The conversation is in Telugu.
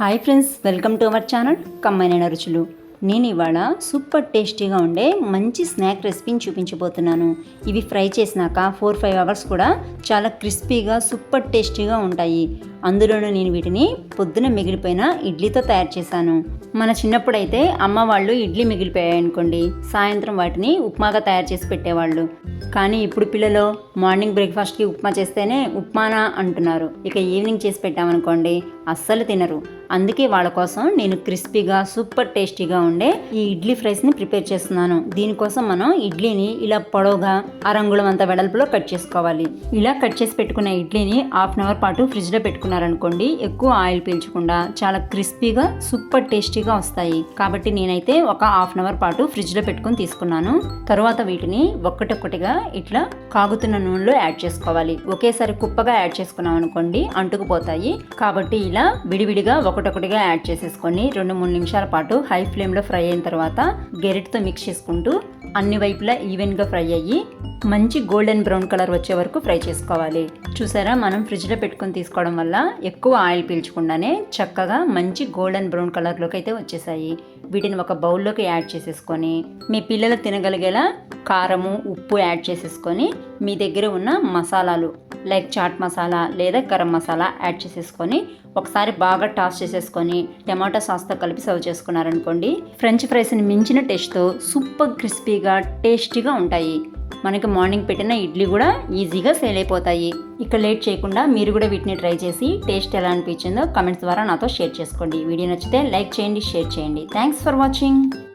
Hi friends welcome to our channel కమ్మైన రుచులు నేను ఇవాళ సూపర్ టేస్టీగా ఉండే మంచి స్నాక్ రెసిపీని చూపించబోతున్నాను. ఇవి ఫ్రై చేసినాక ఫోర్ ఫైవ్ అవర్స్ కూడా చాలా క్రిస్పీగా సూపర్ టేస్టీగా ఉంటాయి. అందులోనూ నేను వీటిని పొద్దున మిగిలిపోయిన ఇడ్లీతో తయారు చేశాను. మన చిన్నప్పుడైతే అమ్మ వాళ్ళు ఇడ్లీ మిగిలిపోయాయనుకోండి సాయంత్రం వాటిని ఉప్మాగా తయారు చేసి పెట్టేవాళ్ళు. కానీ ఇప్పుడు పిల్లలు మార్నింగ్ బ్రేక్ఫాస్ట్కి ఉప్మా చేస్తేనే ఉప్మానా అంటున్నారు. ఇక ఈవినింగ్ చేసి పెట్టామనుకోండి అస్సలు తినరు. అందుకే వాళ్ళ కోసం నేను క్రిస్పీగా సూపర్ టేస్టీగా ఉండే ఈ ఇడ్లీ ఫ్రైస్ని ప్రిపేర్ చేస్తున్నాను. దీనికోసం మనం ఇడ్లీని ఇలా పొడవుగా అరంగుళం అంత వెడల్పులో కట్ చేసుకోవాలి. ఇలా కట్ చేసి పెట్టుకున్న ఇడ్లీని హాఫ్ అన్ అవర్ పాటు ఫ్రిడ్జ్లో పెట్టుకున్నారనుకోండి ఎక్కువ ఆయిల్ పీల్చకుండా చాలా క్రిస్పీగా సూపర్ టేస్టీగా వస్తాయి. కాబట్టి నేనైతే ఒక హాఫ్ అన్ అవర్ పాటు ఫ్రిడ్జ్లో పెట్టుకుని తీసుకున్నాను. తర్వాత వీటిని ఒక్కటొక్కటిగా ఇట్లా కాగుతున్న నూనెలో యాడ్ చేసుకోవాలి. ఒకేసారి కుప్పగా యాడ్ చేసుకున్నాం అనుకోండి అంటుకుపోతాయి. కాబట్టి ఇలా విడివిడిగా ఒకటొకటిగా యాడ్ చేసేసుకొని రెండు మూడు నిమిషాల పాటు హై ఫ్లేమ్లో ఫ్రై అయిన తర్వాత గెరెట్తో మిక్స్ చేసుకుంటూ అన్ని వైపులా ఈవెన్గా ఫ్రై అయ్యి మంచి గోల్డెన్ బ్రౌన్ కలర్ వచ్చే వరకు ఫ్రై చేసుకోవాలి. చూసారా? మనం ఫ్రిడ్జ్లో పెట్టుకొని తీసుకోవడం వల్ల ఎక్కువ ఆయిల్ పీల్చకుండానే చక్కగా మంచి గోల్డెన్ బ్రౌన్ కలర్లోకి అయితే వచ్చేసాయి. వీటిని ఒక బౌల్లోకి యాడ్ చేసేసుకొని మీ పిల్లలు తినగలిగేలా కారము ఉప్పు యాడ్ చేసేసుకొని మీ దగ్గర ఉన్న మసాలాలు లైక్ చాట్ మసాలా లేదా గరం మసాలా యాడ్ చేసేసుకొని ఒకసారి బాగా టాస్ చేసేసుకొని టమాటో సాస్తో కలిపి సర్వ్ చేసుకున్నారనుకోండి ఫ్రెంచ్ ఫ్రైస్ని మించిన టేస్ట్తో సూపర్ క్రిస్పీగా టేస్టీగా ఉంటాయి. మనకి మార్నింగ్ పెట్టిన ఇడ్లీ కూడా ఈజీగా సేల్ అయిపోతాయి. ఇక లేట్ చేయకుండా మీరు కూడా వీటిని ట్రై చేసి టేస్ట్ ఎలా అనిపించిందో కమెంట్స్ ద్వారా నాతో షేర్ చేసుకోండి. వీడియో నచ్చితే లైక్ చేయండి షేర్ చేయండి. Thanks for watching.